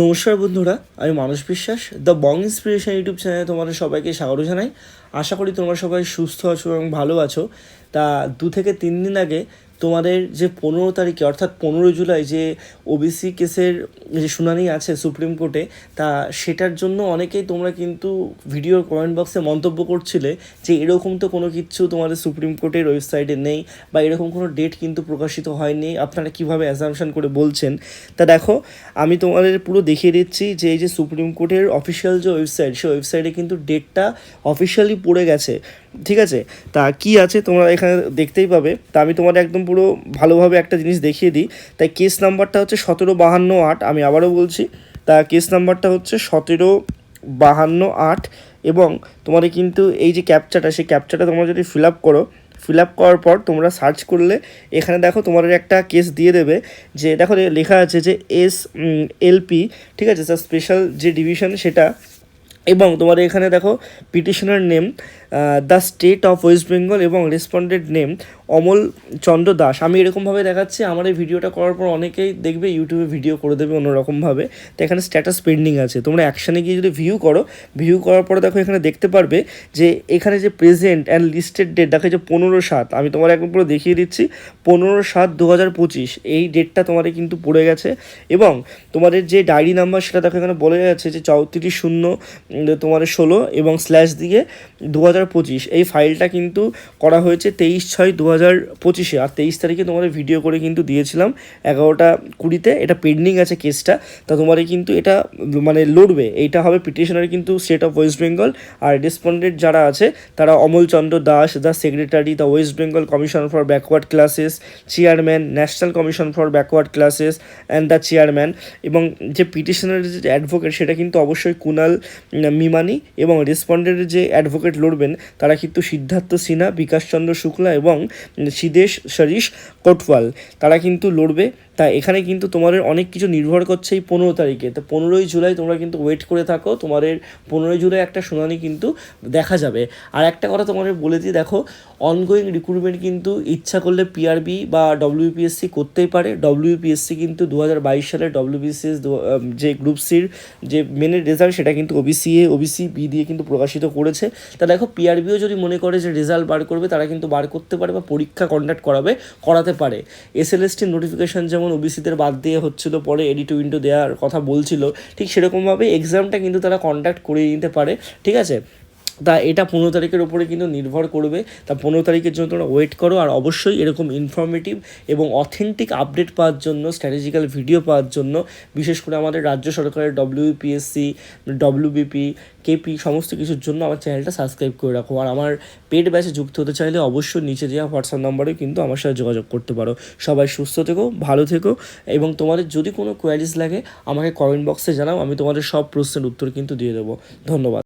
নমস্কার বন্ধুরা আমি মানুষ বিশ্বাস দ্য বং ইন্সপিরেশন ইউটিউব চ্যানেলে তোমাদের সবাইকে স্বাগত জানাই। আশা করি তোমরা সবাই সুস্থ আছো এবং ভালো আছো। তা দু থেকে তিন দিন আগে তোমাদের যে পনেরো তারিখে, অর্থাৎ পনেরো জুলাই যে ওবিসি কেসের যে শুনানি আছে সুপ্রিম কোর্টে, তা সেটার জন্য অনেকেই তোমরা কিন্তু ভিডিওর কমেন্ট বক্সে মন্তব্য করছিলে যে এরকম তো কোনো কিছু তোমাদের সুপ্রিম কোর্টের ওয়েবসাইটে নেই বা এরকম কোনো ডেট কিন্তু প্রকাশিত হয়নি। আপনারা কীভাবে অ্যাজামশন করে বলছেন? তা দেখো, আমি তোমাদের পুরো দেখিয়ে দিচ্ছি যে এই যে সুপ্রিম কোর্টের অফিসিয়াল যে ওয়েবসাইট সেই ওয়েবসাইটে কিন্তু ডেটটা অফিসিয়ালি পড়ে গেছে, ঠিক আছে? তা কি আছে তোমরা এখানে দেখতেই পাবে। তা আমি তোমাদের একদম পুরো ভালোভাবে একটা জিনিস দেখিয়ে দিই। তাই কেস নাম্বারটা হচ্ছে সতেরো বাহান্ন আট, আমি আবারও বলছি। তা কেস নাম্বারটা হচ্ছে সতেরো বাহান্ন আট এবং তোমাদের কিন্তু এই যে ক্যাপচাটা সেই ক্যাপচাটা তোমরা যদি ফিল আপ করো ফিল আপ করার পর তোমরা সার্চ করলে এখানে দেখো তোমাদের একটা কেস দিয়ে দেবে যে দেখো লেখা আছে যে এস এলপি ঠিক আছে? স্যার স্পেশাল যে ডিভিশন সেটা এবং তোমাদের এখানে দেখো petitioner name the state of West Bengal এবং রেসপন্ডেড নেম অমল চন্দ্র দাস। আমি এরকমভাবে দেখাচ্ছি, আমার এই ভিডিওটা করার পর অনেকেই দেখবে ইউটিউবে ভিডিও করে দেবে অন্যরকমভাবে। তো এখানে স্ট্যাটাস পেন্ডিং আছে। তোমরা অ্যাকশানে গিয়ে যদি ভিউ করো ভিউ করার পরে দেখো এখানে দেখতে পারবে যে এখানে যে প্রেজেন্ট অ্যান্ড লিস্টেড ডেট দেখো যে পনেরো সাত, আমি তোমার একদম পুরো দেখিয়ে দিচ্ছি, পনেরো সাত দু হাজার পঁচিশ, এই ডেটটা তোমাদের কিন্তু পড়ে গেছে। এবং তোমাদের যে ডায়েরি নাম্বার সেটা দেখো এখানে বলে যাচ্ছে যে চৌত্রিশ শূন্য উম, তোমাদের ষোলো এবং স্ল্যাশ দিয়ে দু হাজার পঁচিশ। এই ফাইলটা কিন্তু করা হয়েছে তেইশ ছয় দু হাজার পঁচিশে। আর তেইশ তারিখে তোমাদের ভিডিও করে কিন্তু দিয়েছিলাম এগারোটা কুড়িতে। এটা পেন্ডিং আছে কেসটা তা তোমাদের কিন্তু এটা মানে লড়বে। এইটা হবে পিটিশনার কিন্তু স্টেট অফ ওয়েস্ট বেঙ্গল আর রেসপন্ডেন্ট যারা আছে তারা Amal Chandra Das the secretary the West Bengal commission for backward classes chairman national commission for backward classes and the chairman এবং যে পিটিশনারের যে অ্যাডভোকেট সেটা কিন্তু অবশ্যই কুনাল মিমানি এবং রেসপন্ডেন্টের যে অ্যাডভোকেট লড়বেন, তারা কিন্তু সিদ্ধার্থ সিনহা বিকাশচন্দ্র শুক্লা এবং সিদেশ সরিশ কোটওয়াল। তারা কিন্তু লড়বে। তা এখানে কিন্তু তোমাদের অনেক কিছু নির্ভর করছে এই পনেরো তারিখে। তো পনেরোই জুলাই তোমরা কিন্তু ওয়েট করে থাকো। তোমাদের পনেরোই জুলাই একটা শুনানি কিন্তু দেখা যাবে। আর একটা কথা তোমাদের বলে দিই, দেখো অনগোয়িং রিক্রুটমেন্ট কিন্তু ইচ্ছা করলে পিআরবি বা ডব্লিউপিএসসি করতেই পারে। ডব্লিউপিএসসি কিন্তু দু হাজার বাইশ সালে ডব্লিউবিসিএস যে গ্রুপ সির যে মেনের রেজাল্ট সেটা কিন্তু ওবিসি এ ওবিসি বি দিয়ে কিন্তু প্রকাশিত করেছে। তা দেখো পিআরবিও যদি মনে করে যে রেজাল্ট বার করবে, তারা কিন্তু বার করতে পারে বা পরীক্ষা কন্ডাক্ট করাবে, করাতে পারে। এসএলএসটির নোটিফিকেশান যেমন ওবিসিদের বাদ দিয়ে হচ্ছিল, পরে এডি টু ইন্টু দেওয়ার কথা বলছিল, ঠিক সেরকমভাবে এক্সামটা কিন্তু তারা কন্ডাক্ট করিয়ে নিতে পারে, ঠিক আছে? তা এটা পনেরো তারিখের ওপরে কিন্তু নির্ভর করবে। তা পনেরো তারিখের জন্য তোমরা ওয়েট করো আর অবশ্যই এরকম ইনফরমেটিভ এবং অথেন্টিক আপডেট পাওয়ার জন্য স্ট্র্যাটেজিক্যাল ভিডিও পাওয়ার জন্য, বিশেষ করে আমাদের রাজ্য সরকারের ডব্লিউপিএসসি ডব্লিউবিপি কেপি সমস্ত কিছুর জন্য আমার চ্যানেলটা সাবস্ক্রাইব করে রাখো। আর আমার পেড ব্যাচে যুক্ত হতে চাইলে অবশ্যই নিচে দেওয়া হোয়াটসঅ্যাপ নাম্বারে কিন্তু আমার সাথে যোগাযোগ করতে পারো। সবাই সুস্থ থেকো, ভালো থেকো এবং তোমাদের যদি কোনো কোয়ারিজ লাগে আমাকে কমেন্ট বক্সে জানাও, আমি তোমাদের সব প্রশ্নের উত্তর কিন্তু দিয়ে দেবো। ধন্যবাদ।